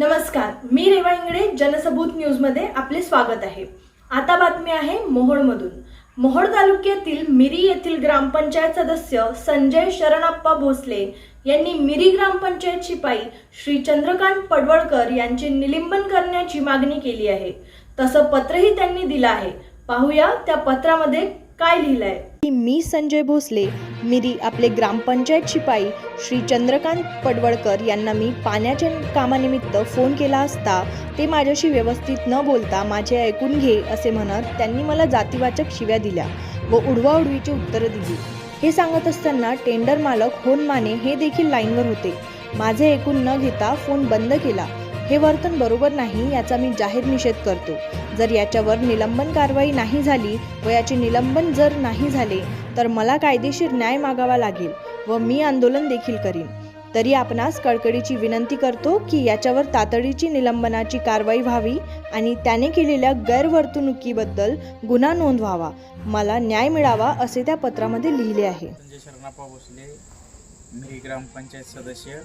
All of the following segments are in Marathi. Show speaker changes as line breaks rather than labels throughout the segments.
नमस्कार मी रेवा इंगडे जनसबूत न्यूजमध्ये आपले स्वागत आहे. आता बातमी आहे मोहोळमधून. मोहोळ तालुक्यातील मिरी येथील ग्रामपंचायत सदस्य संजय शरणप्पा भोसले यांनी मिरी ग्रामपंचायत शिपाई श्री चंद्रकांत पडवळकर यांचे निलंबन करण्याची मागणी केली आहे. तसं पत्रही त्यांनी दिलं आहे. पाहूया त्या पत्रामध्ये काय लिहिलंय? मी संजय भोसले मिरी आपले ग्रामपंचायत शिपाई श्री चंद्रकांत पडवळकर यांना मी पाण्याच्या कामानिमित्त फोन केला असता ते माझ्याशी व्यवस्थित न बोलता माझे ऐकून घे असे म्हणत त्यांनी मला जातीवाचक शिव्या दिल्या व उडवाउडवीची उत्तरं दिली. हे सांगत असताना टेंडर मालक होन माने हे देखील लाईनवर होते. माझे ऐकून न घेता फोन बंद केला. हे वर्तन बरोबर नाही याचा मी जाहीर निषेध करतो. जर याच्यावर निलंबन कारवाई नाही झाली व याचे निलंबन जर नाही झाले तर मला कायदेशीर न्याय मागावा लागेल व मी आंदोलन देखील करीन. तरी आपणास कळकळीची विनंती करतो की याच्यावर तातडीची निलंबनाची कारवाई व्हावी आणि त्याने केलेल्या गैरवर्तणुकीबद्दल गुन्हा नोंदवावा. मला न्याय मिळावा असे त्या पत्रामध्ये लिहिले आहे.
संजय भोसले ग्रामपंचायत सदस्य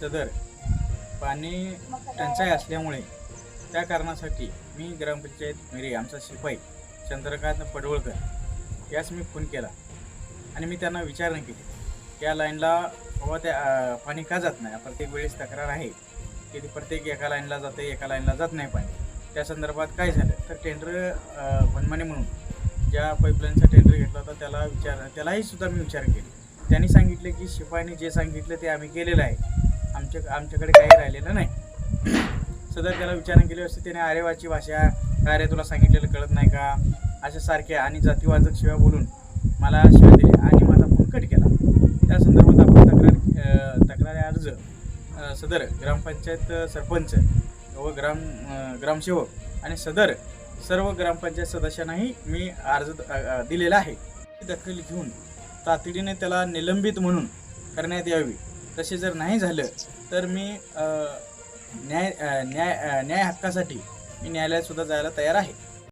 सदर. पाणी टंचाई असल्यामुळे त्या कारणासाठी मी ग्रामपंचायत मिरी आमचा शिपाई चंद्रकांत पडवळकर यास मी फोन केला आणि मी त्यांना विचारणा केली. त्या लाईनला बाबा त्या पाणी का जात नाही? प्रत्येक वेळेस तक्रार आहे की ती प्रत्येक एका लाईनला जाते एका लाईनला जात नाही पाणी. त्या संदर्भात काय झालं? तर टेंडर वनमाने म्हणून ज्या पाईपलाईनचा टेंडर घेतला होता त्याला विचार त्यालाही सुद्धा मी विचार केले. त्यांनी सांगितलं की शिपाईने जे सांगितलं ते आम्ही केलेलं आहे. आमच्या आमच्याकडे काही राहिलेलं नाही. सदर त्याला विचारणा केली असते त्याने आरेवाची भाषा काय रे तुला सांगितलेलं कळत नाही का? अशा सारख्या आणि जातीवाचक शिवाय बोलून मला शिवाय दिल्या आणि माझा फोन कट केला. त्या संदर्भात आपण तक्रार तक्रारी अर्ज सदर ग्रामपंचायत सरपंच व ग्राम ग्रामसेवक आणि सदर सर्व ग्रामपंचायत सदस्यांनाही मी अर्ज द- दिलेला आहे. दखल घेऊन तातडीने त्याला निलंबित म्हणून करण्यात यावी. तसे जर नाही झालं तर मी न्याय न्याय न्याय हक्कासाठी मी न्यायालयात सुद्धा जायला तयार आहे.